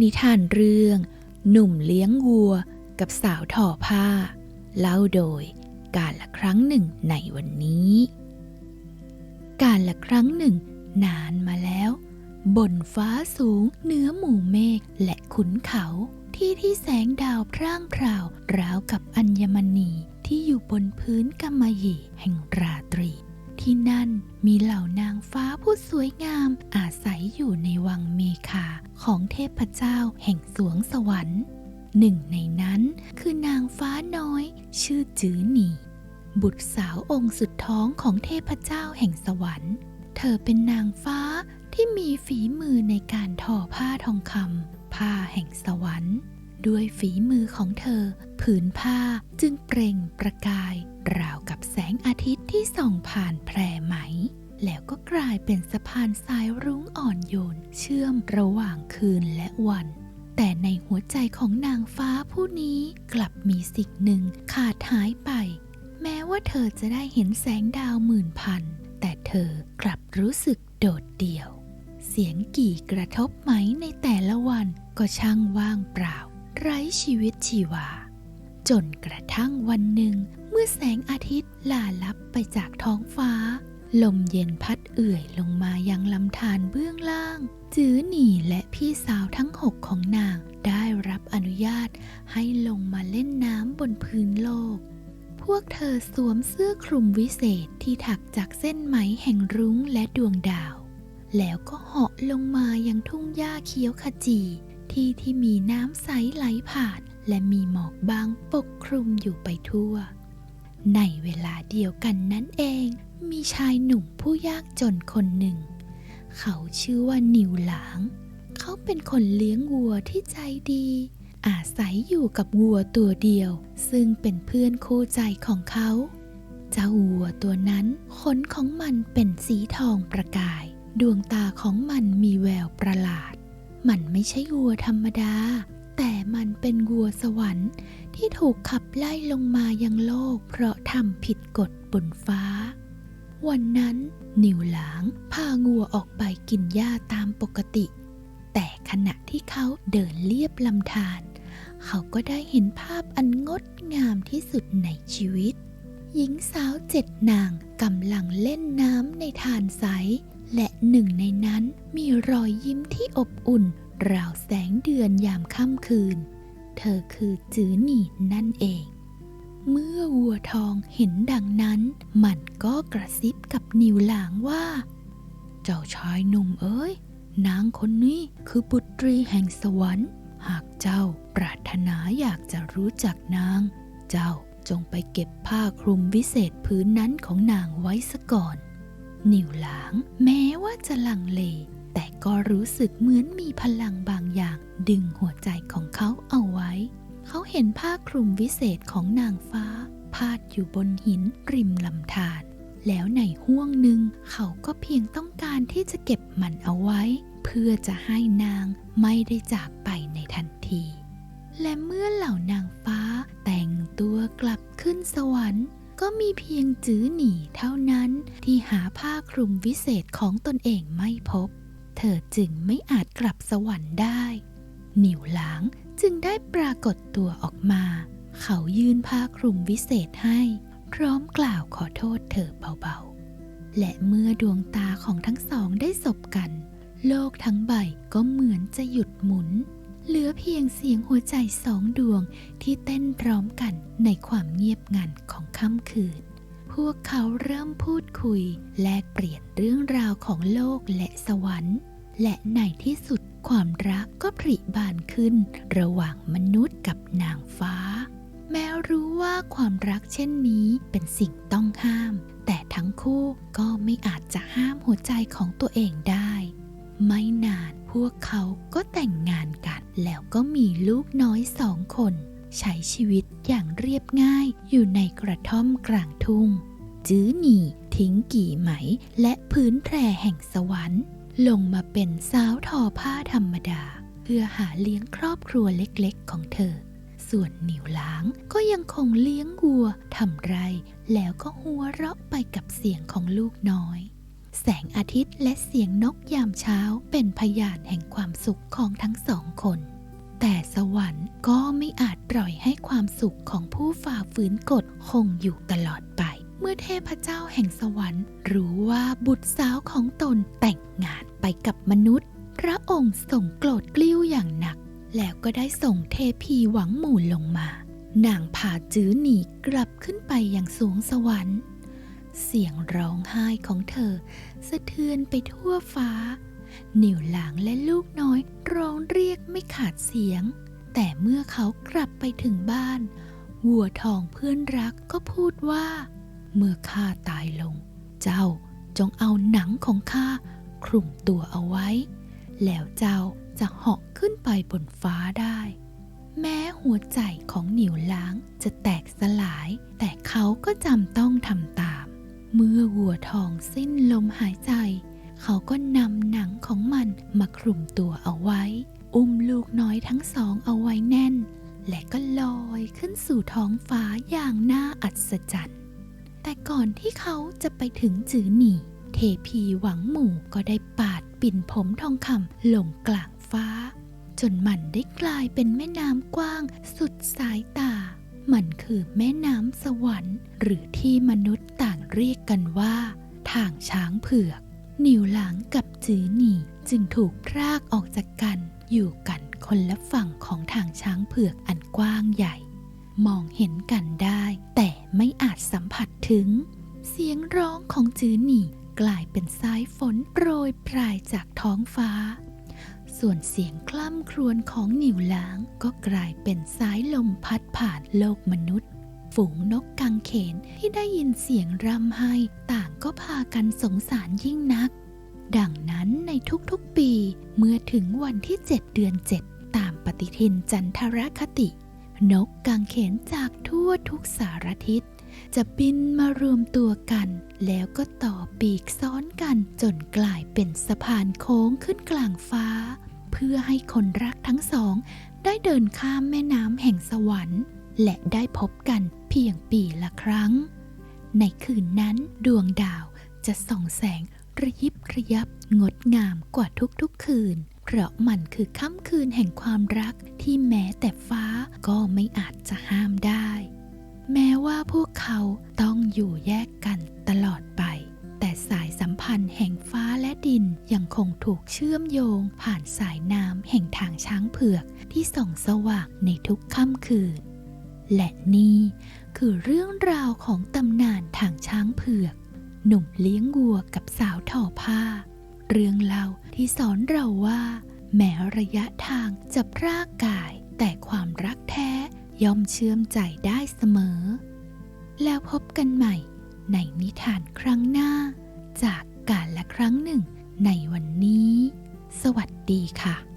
นิทานเรื่อง หนุ่มเลี้ยงวัวกับสาวทอผ้า เล่าโดยการละครั้งหนึ่งในวันนี้ การละครั้งหนึ่ง นานมาแล้ว บนฟ้าสูงเหนือหมู่เมฆและขุนเขา ที่ที่แสงดาวพร่างพราวราวกับอัญมณีที่อยู่บนพื้นกำมะหยี่แห่งราตรี ที่นั่นมีเหล่านางฟ้าผู้สวยงามอาศัยอยู่ในวังเมคาของเทพเจ้าแห่งสวงสวรรค์ หนึ่งในนั้นคือนางฟ้าน้อย ชื่อจือหนีบุตรสาวองค์สุดท้องของเทพเจ้าแห่งสวรรค์ เธอเป็นนางฟ้าที่มีฝีมือในการทอผ้าทองคำผ้าแห่งสวรรค์ ด้วยฝีมือของเธอ ผืนผ้าจึงเปล่งประกาย ราวกับแสงอาทิตย์ที่ส่องผ่านแพรไหม แล้วก็กลายเป็นสะพานสายรุ้งอ่อนโยน เชื่อมระหว่างคืนและวัน แต่ในหัวใจของนางฟ้าผู้นี้กลับมีสิ่งหนึ่งขาดหายไป แม้ว่าเธอจะได้เห็นแสงดาวหมื่นพัน แต่เธอกลับรู้สึกโดดเดี่ยว เสียงกี่กระทบไหมในแต่ละวันก็ช่างว่างเปล่า ไร้ชีวิตชีวา จนกระทั่งวันหนึ่ง เมื่อแสงอาทิตย์ลาลับไปจากท้องฟ้า ลมเย็นพัดเอื่อยลงมายังลำธารเบื้องล่าง จื้อหนีและพี่สาวทั้งหกของนางได้รับอนุญาตให้ลงมาเล่นน้ำบนพื้นโลก พวกเธอสวมเสื้อคลุมวิเศษที่ถักจากเส้นไหมแห่งรุ้งและดวงดาว แล้วก็เหาะลงมายังทุ่งหญ้าเขียวขจี ที่ที่มีน้ำใสไหลผ่าน และมีหมอกบางปกคลุมอยู่ไปทั่ว ในเวลาเดียวกันนั้นเอง มีชายหนุ่มผู้ยากจนคนหนึ่ง เขาชื่อว่านิวหลาง เขาเป็นคนเลี้ยงวัวที่ใจดี อาศัยอยู่กับวัวตัวเดียว ซึ่งเป็นเพื่อนคู่ใจของเขา เจ้าวัวตัวนั้นขนของมันเป็นสีทองประกาย ดวงตาของมันมีแววประหลาด มันไม่ใช่วัวธรรมดา แต่มันเป็นวัวสวรรค์ที่ถูกขับไล่ลงมายังโลก เพราะทำผิดกฎบนฟ้า วันนั้น นิวหลางพางัวออกไปกินหญ้าตามปกติ แต่ขณะที่เขาเดินเลียบลำธารเขาก็ได้เห็นภาพอันงดงามที่สุดในชีวิต หญิงสาวเจ็ดนางกำลังเล่นน้ำในทานใส และหนึ่งในนั้นมีรอยยิ้มที่อบอุ่น ราวแสงเดือนยามค่ำคืน เธอคือจือหนีนั่นเอง เมื่อวัวทองเห็นดังนั้น มันก็กระซิบกับนิวหลางว่า เจ้าชายหนุ่มเอ้ย นางคนนี้คือบุตรีแห่งสวรรค์ หากเจ้าปรารถนาอยากจะรู้จักนาง เจ้าจงไปเก็บผ้าคลุมวิเศษพื้นนั้นของนางไว้ซะก่อน นิวหลาง แม้ว่าจะลังเล แต่ก็รู้สึกเหมือนมีพลังบางอย่าง ดึงหัวใจของเขาเอาไว้ เขาเห็นผ้าคลุมวิเศษของนางฟ้า พาดอยู่บนหินริมลำธารแล้วในห้วงหนึ่งเขาก็เพียงต้องการที่จะเก็บมันเอาไว้ เพื่อจะให้นางไม่ได้จากไปในทันที และเมื่อเหล่านางฟ้าแต่งตัวกลับขึ้นสวรรค์ ก็มีเพียงจื้อหนีเท่านั้นที่หาผ้าคลุมวิเศษของตนเองไม่พบ เธอจึงไม่อาจกลับสวรรค์ได้นิวหลางจึงได้ปรากฏตัวออกมา เขายื่นผ้าคลุมวิเศษให้ พร้อมกล่าวขอโทษเธอเบาๆ และเมื่อดวงตาของทั้งสองได้สบกัน โลกทั้งใบก็เหมือนจะหยุดหมุน เหลือเพียงเสียงหัวใจสองดวงที่เต้นพร้อมกันในความเงียบงันของค่ำคืน พวกเขาเริ่มพูดคุย แลกเปลี่ยนเรื่องราวของโลกและสวรรค์ และในที่สุดความรักก็ผริบานขึ้น ระหว่างมนุษย์กับนางฟ้า แม้รู้ว่าความรักเช่นนี้เป็นสิ่งต้องห้าม แต่ทั้งคู่ก็ไม่อาจจะห้ามหัวใจของตัวเองได้ ไม่นานพวกเขาก็แต่งงานกัน แล้วก็มีลูกน้อยสองคน ใช้ชีวิตอย่างเรียบง่ายอยู่ในกระท่อมกลางทุ่ง จื้อหนีทิ้งกี่ไหมและพื้นแพรแห่งสวรรค์ ลงมาเป็นสาวทอผ้าธรรมดา เพื่อหาเลี้ยงครอบครัวเล็กๆของเธอ ส่วนหนิวหลางก็ยังคงเลี้ยงวัวทำไร แล้วก็หัวเราะไปกับเสียงของลูกน้อย แสงอาทิตย์และเสียงนกยามเช้าเป็นพยานแห่งความสุขของทั้งสองคน แต่สวรรค์ก็ไม่อาจปล่อยให้ความสุขของผู้ฝ่าฝืนกฎคงอยู่ตลอดไป เมื่อเทพเจ้าแห่งสวรรค์ รู้ว่าบุตรสาวของตนแต่งงานไปกับมนุษย์ พระองค์ส่งโกรธกลิ้วอย่างหนัก แล้วก็ได้ส่งเทพีหวังหมู่ลงมา นางพาจื้อหนีกลับขึ้นไปยังสวงสวรรค์ เสียงร้องไห้ของเธอ สะเทือนไปทั่วฟ้า หนิวหลางและลูกน้อยร้องเรียกไม่ขาดเสียง แต่เมื่อเขากลับไปถึงบ้าน วัวทองเพื่อนรักก็พูดว่า เมื่อข้าตายลง เจ้าจงเอาหนังของข้าคลุมตัวเอาไว้ แล้วเจ้าจะเหาะขึ้นไปบนฟ้าได้ แม้หัวใจของหนิวหลางจะแตกสลาย แต่เขาก็จำต้องทำตาม เมื่อวัวทองสิ้นลมหายใจ เขาก็นำหนังของมันมาคลุมตัวเอาไว้ อุ้มลูกน้อยทั้งสองเอาไว้แน่น และก็ลอยขึ้นสู่ท้องฟ้าอย่างน่าอัศจรรย์ แต่ก่อนที่เขาจะไปถึงจือหนีเทพีหวังหมู่ก็ได้ปาดปิ่นผมทองคำลงกลางฟ้า จนมันได้กลายเป็นแม่น้ำกว้างสุดสายตา มันคือแม่น้ำสวรรค์ หรือที่มนุษย์ เรียกกันว่าทางช้างเผือกนิวหลางกับจื้อหนีจึงถูกพรากออกจากกัน อยู่กันคนละฝั่งของทางช้างเผือกอันกว้างใหญ่ มองเห็นกันได้ แต่ไม่อาจสัมผัสถึง เสียงร้องของจื้อหนีกลายเป็นสายฝนโปรยปลายจากท้องฟ้า ส่วนเสียงคล่ำครวญของหนิวหลางก็กลายเป็นสายลมพัดผ่านโลกมนุษย์ ฝูงนกกังเขนที่ได้ยินเสียงร่ำไห้ต่างก็พากันสงสารยิ่งนัก ดังนั้นในทุกๆปีเมื่อถึงวันที่ 7 เดือน 7 ตามปฏิทินจันทรคติ นกกังเขนจากทั่วทุกสารทิศ จะบินมารวมตัวกัน แล้วก็ต่อปีกซ้อนกันจนกลายเป็นสะพานโค้งขึ้นกลางฟ้า เพื่อให้คนรักทั้งสองได้เดินข้ามแม่น้ำแห่งสวรรค์ และได้พบกัน เพียงปีละครั้ง ในคืนนั้นดวงดาวจะส่องแสงระยิบระยับงดงามกว่าทุกๆคืน เพราะมันคือค่ำคืนแห่งความรักที่แม้แต่ฟ้าก็ไม่อาจจะห้ามได้ แม้ว่าพวกเขาต้องอยู่แยกกันตลอดไป แต่สายสัมพันธ์แห่งฟ้าและดินยังคงถูกเชื่อมโยง ผ่านสายน้ำแห่งทางช้างเผือกที่ส่องสว่างในทุกค่ำคืน และนี่ คือเรื่องราวของตำนานทางช้างเผือก หนุ่มเลี้ยงวัวกับสาวทอผ้า เรื่องเล่าที่สอนเราว่า แม้ระยะทางจะพรากกาย แต่ความรักแท้ย่อมเชื่อมใจได้เสมอ แล้วพบกันใหม่ในนิทานครั้งหน้า จากการละครั้งหนึ่งในวันนี้ สวัสดีค่ะ